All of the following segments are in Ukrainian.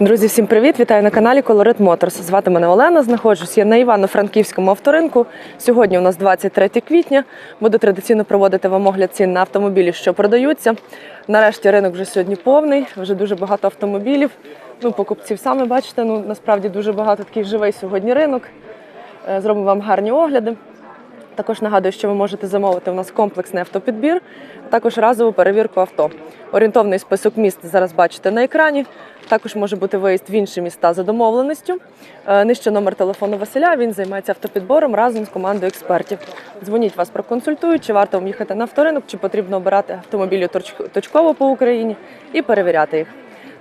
Друзі, всім привіт! Вітаю на каналі Colorit Motors. Звати мене Олена. Знаходжусь я на Івано-Франківському авторинку. Сьогодні у нас 23 квітня. Буду традиційно проводити вам огляд цін на автомобілі, що продаються. Нарешті ринок вже сьогодні повний, вже дуже багато автомобілів. Ну, покупців самі бачите, ну насправді дуже багато такий живий сьогодні ринок. Е, Зробимо вам гарні огляди. Також нагадую, що ви можете замовити у нас комплексний автопідбір, також разову перевірку авто. Орієнтовний список міст зараз бачите на екрані. Також може бути виїзд в інші міста за домовленістю. Е, Нижче номер телефону Василя. Він займається автопідбором разом з командою експертів. Дзвоніть вас проконсультують, чи варто вам їхати на авторинок, чи потрібно обирати автомобілі точ- точково по Україні і перевіряти їх.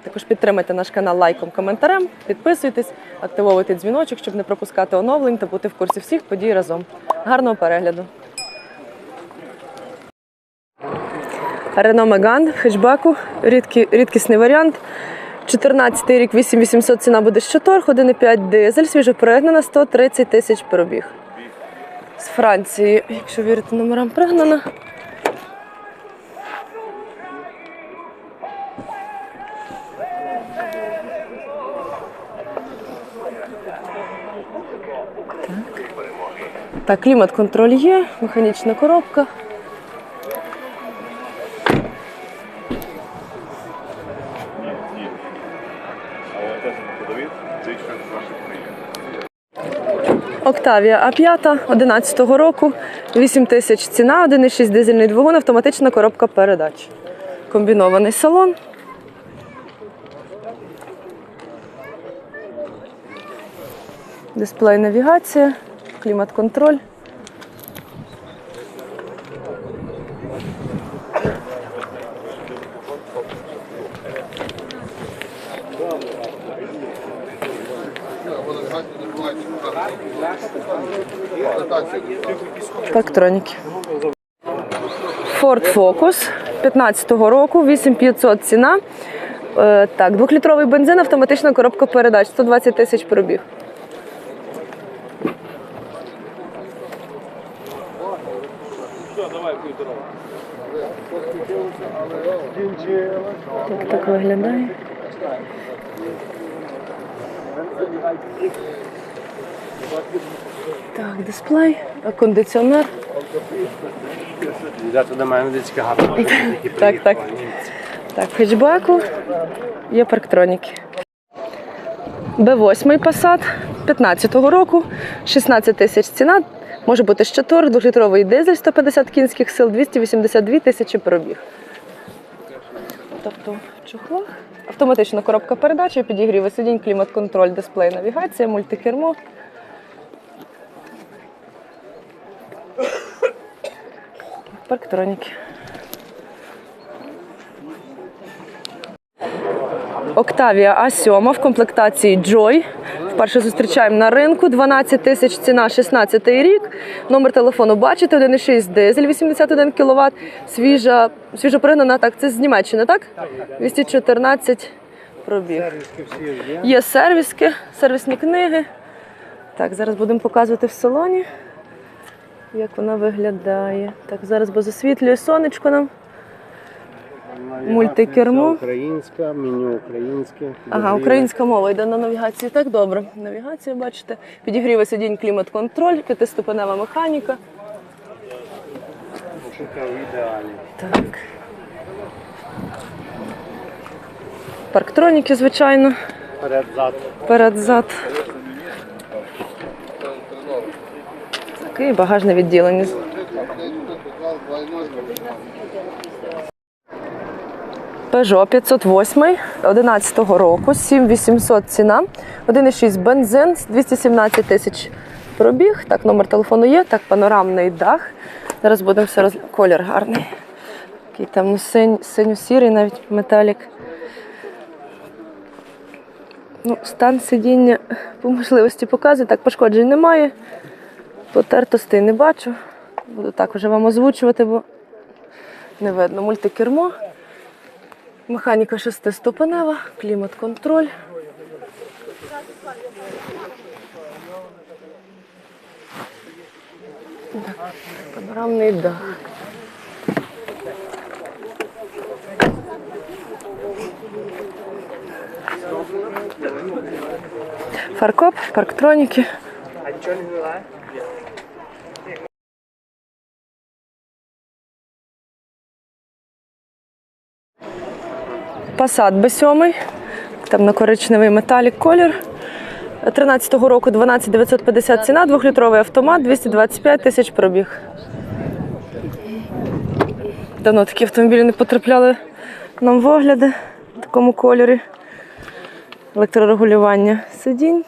Також підтримайте наш канал лайком, коментарем, підписуйтесь, активовуйте дзвіночок, щоб не пропускати оновлень та бути в курсі всіх подій разом. Гарного перегляду! Рено Меган хетчбеку, рідкі, рідкісний варіант. 14 рік, 8800 ціна буде з Чоторг, 1,5 дизель, свіжопригнана, 130 тисяч пробіг. З Франції, якщо вірити номерам, пригнана. Так, клімат-контроль є, механічна коробка. Октавія А5 11 року, 8 тисяч ціна, 1,6 дизельний двигун, автоматична коробка передач. Комбінований салон. Дисплей навігація, клімат-контроль. Парктроніки. Ford Focus 15-го року, 8500 ціна. Е, так, двохлітровий бензин, автоматична коробка передач, 120 тисяч пробіг. Так, так виглядає. Так, дисплей, кондиціонер. Так, так. Так, в хетчбеку є парктроніки. Б8 Passat 15-го року, 16 тисяч ціна. Може бути щотор, двохлітровий дизель 150 кінських сил, 282 тисячі пробіг. Тобто в чохлах. Автоматична коробка передач, підігріви сидінь, клімат-контроль, дисплей, навігація, мультикермо. Парктроніки. Октавія А7 в комплектації Joy. Вперше зустрічаємо на ринку. 12 тисяч ціна, 16 рік. Номер телефону бачите, 1,6 дизель, 81 кВт. Свіжа, свіжо пригнана, так, це з Німеччини, так? 214 пробіг. Є сервіски, сервісні книги. Так, зараз будемо показувати в салоні, як вона виглядає. Так, зараз бо засвітлює сонечко нам. Мультикермо. Українська, меню українське. Ага, українська мова йде на навігації. Так, добре. Навігація, бачите. Підігріви сидінь, клімат-контроль, п'ятиступенева механіка. Шукав ідеалі. Так. Парктроніки, звичайно. Перед зад. Перед-зад. Такий багажне відділення. Peugeot 508 11 року, 7800 ціна, 1,6 бензин, 217 тисяч пробіг. Так, номер телефону є, так, панорамний дах. Зараз будемо все роз... Колір гарний. Такий темно синь, синьо-сірий, навіть металік. Ну, стан сидіння по можливості показує. Так, пошкоджень немає. Потертостей не бачу. Буду так вже вам озвучувати, бо не видно. Мультикермо. Механіка шестиступенева, клімат-контроль. Панорамний дах. Фаркоп, парктроніки. Passat B7, темно-коричневий металік колір. 13-го року 12 950 ціна, двохлітровий автомат, 225 тисяч пробіг. Давно такі автомобілі не потрапляли нам в огляди в такому кольорі. Електрорегулювання сидінь.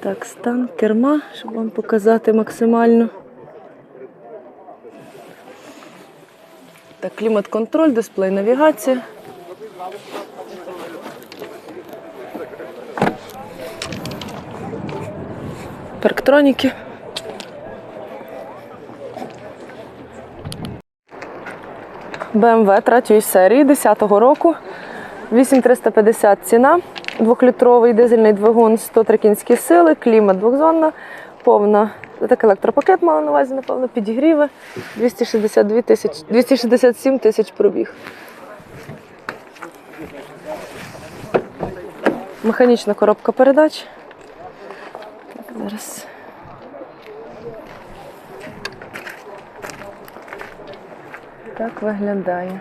Так, стан керма, щоб вам показати максимально. Так, клімат-контроль, дисплей навігація. Парктроніки. BMW третьої серії 10-го року. 8350 ціна. Двохлітровий дизельний двигун 103 кінські сили, клімат двохзонна, повна. Так електропакет мала на увазі, напевно, підігріви. 262 тисяч, 267 тисяч пробіг. Механічна коробка передач. Так, зараз. Так виглядає.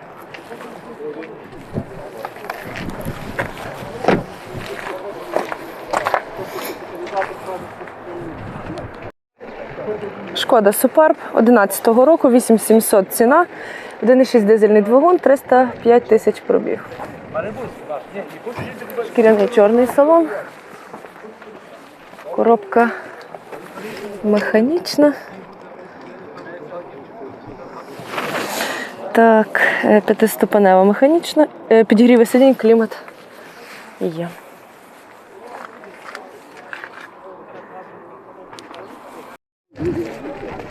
Шкода Суперб 11-го року, 8700 ціна, 1,6 дизельний двигун, 305 тисяч пробіг. Шкіряний чорний салон. Коробка механічна. Так, е, п'ятиступенева механічна. Е, Підігріви сидінь, клімат є.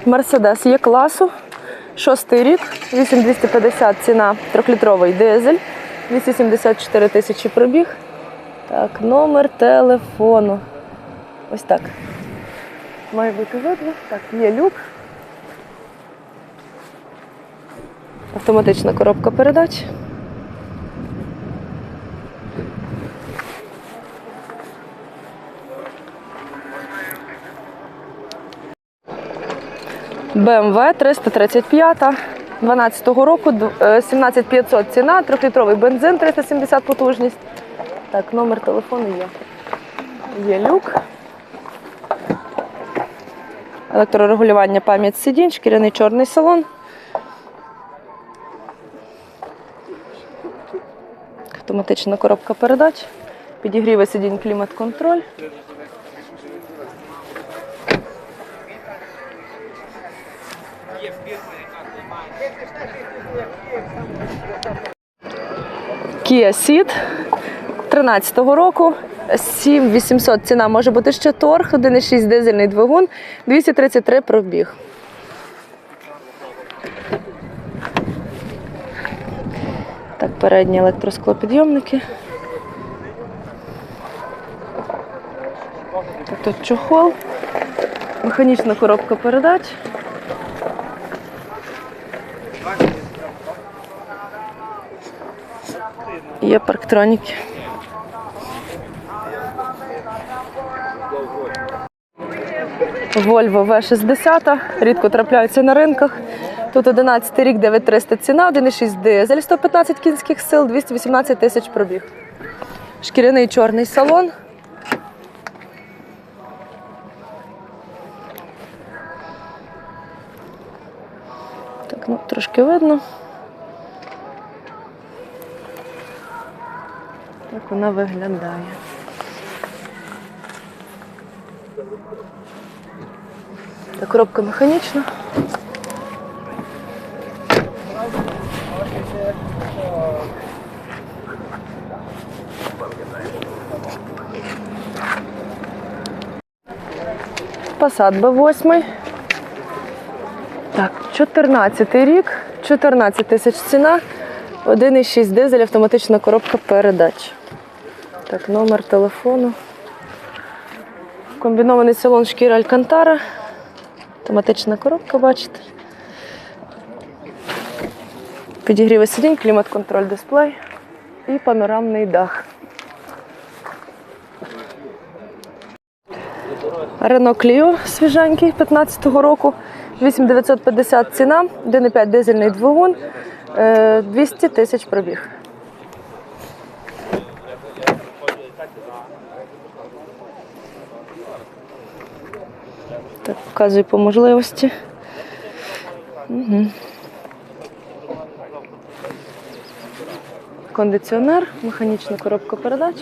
Мерседес є класу. Шостий рік, 8250 ціна, трьохлітровий дизель, 274 тисячі пробіг. Так, номер телефону. Ось так. Має бути видно. Так, є люк. Автоматична коробка передач. BMW 335 12 року, е, 17500 ціна, трьохлітровий бензин, 370 потужність. Так, номер телефону є. Є люк. Електрорегулювання пам'ять сидінь, шкіряний чорний салон. Автоматична коробка передач. Підігріви сидінь клімат-контроль. Kia Ceed 13-го року. 7800 ціна може бути ще торг, 1,6 дизельний двигун, 233 пробіг. Так, передні електросклопідйомники. Тут чохол, механічна коробка передач. Є парктроніки. Volvo V60, рідко трапляються на ринках. Тут 11 рік, 9300 ціна, 1,6 дизель, 115 кінських сил, 218 тисяч пробіг. Шкіряний чорний салон. Так, ну, трошки видно. Так вона виглядає. Так, коробка механічна. Passat B8. Так, 14 рік, 14 тисяч ціна, 1,6 дизель, автоматична коробка передач. Так, номер телефону. Комбінований салон шкіра Алькантара. Автоматична коробка, бачите. Підігріви сидінь, клімат-контроль дисплей. і панорамний дах. Рено Кліо свіженький 15-го року. 8950 ціна, 1,5 дизельний двигун, е, 200 тисяч пробіг. Так, показую по можливості. Угу. Кондиціонер, механічна коробка передач.